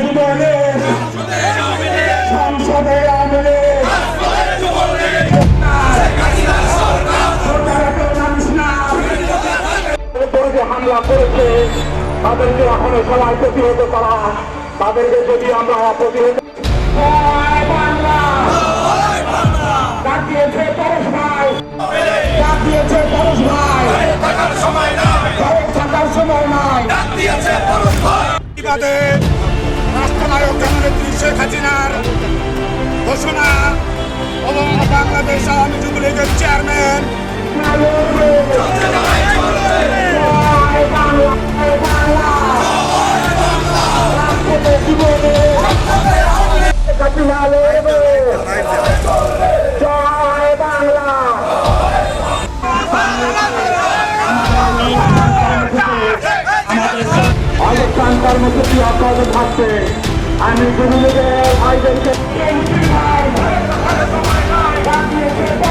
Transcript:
জীবনে হামলা করেছে তাদেরকে এখনও সবাই প্রতিহত করা তাদেরকে যদি আমরা প্রতিহত রাষ্ট্রনায়ক জননেত্রী শেখ হাসিনার ঘোষণা। এবং বাংলাদেশ আওয়ামী যুবলীগের চেয়ারম্যান। থাকছে আমি গুরুদেবের ভাইদেরকে